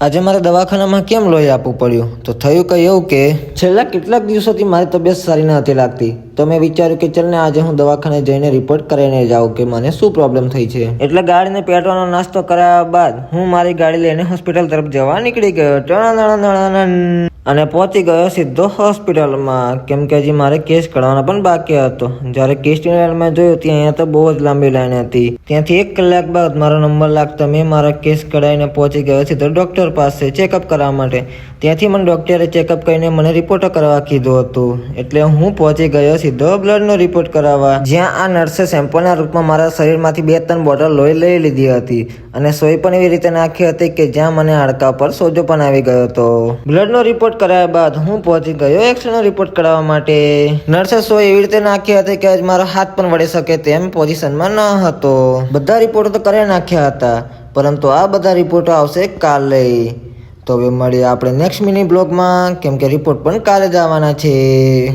આજે મારે દવાખાનામાં કેમ લોહી આપવું પડ્યું? તો થયું કંઈ એવું કે, છેલ્લા કેટલાક દિવસોથી મારી તબિયત સારી નથી લાગતી. તો મેં વિચાર્યું કે ચાલ ને આજે હું દવાખાને જઈને રિપોર્ટ કરીને જાઉં કે મને શું પ્રોબ્લેમ થઈ છે? એટલે ગાડીને પેટ્રોલનો નાસ્તો કરાવ્યા બાદ હું મારી ગાડી લઈને હોસ્પિટલ તરફ જવા નીકળી ગયો. અને પહોંચી ગયો સીધો હોસ્પિટલમાં કેમ કે હજી મારે કેસ કઢાવવાનો પણ બાકી હતો. જ્યારે કેસ મેં જોયું, ત્યાં તો બહુ જ લાંબી લાઈન હતી. ત્યાંથી એક કલાક બાદ મારો નંબર લાગતા મેં મારા કેસ કઢાવીને પહોંચી ગયો સીધો ડૉક્ટર પાસે ચેકઅપ કરવા માટે. ત્યાંથી મને ડૉક્ટરે ચેકઅપ કરીને મને રિપોર્ટ કરાવવા કીધું હતું. એટલે હું પહોંચી ગયો સીધો બ્લડનો રિપોર્ટ કરાવવા, જ્યાં આ નર્સે સેમ્પલના રૂપમાં મારા શરીરમાંથી બે ત્રણ બોટલ લોહી લઈ લીધી હતી. અને સોય પણ એવી રીતે નાખી હતી કે જ્યાં મને હાડકા પર સોજો પણ આવી ગયો હતો. બ્લડનો રિપોર્ટ કરાયા બાદ હું પહોંચી ગયો એક્સરેનો રિપોર્ટ કરાવવા માટે. નર્સે સોય એવી રીતે નાખી હતી કે આજ મારો હાથ પણ વળી શકે તેમ પોઝિશનમાં ન હતો. બધા રિપોર્ટ તો કરી નાખ્યા હતા, પરંતુ આ બધા રિપોર્ટો આવશે કાલે. તો હવે મળીએ આપણે નેક્સ્ટ મિની બ્લોગમાં કેમ કે રિપોર્ટ પણ કાલે જ આવવાના છે.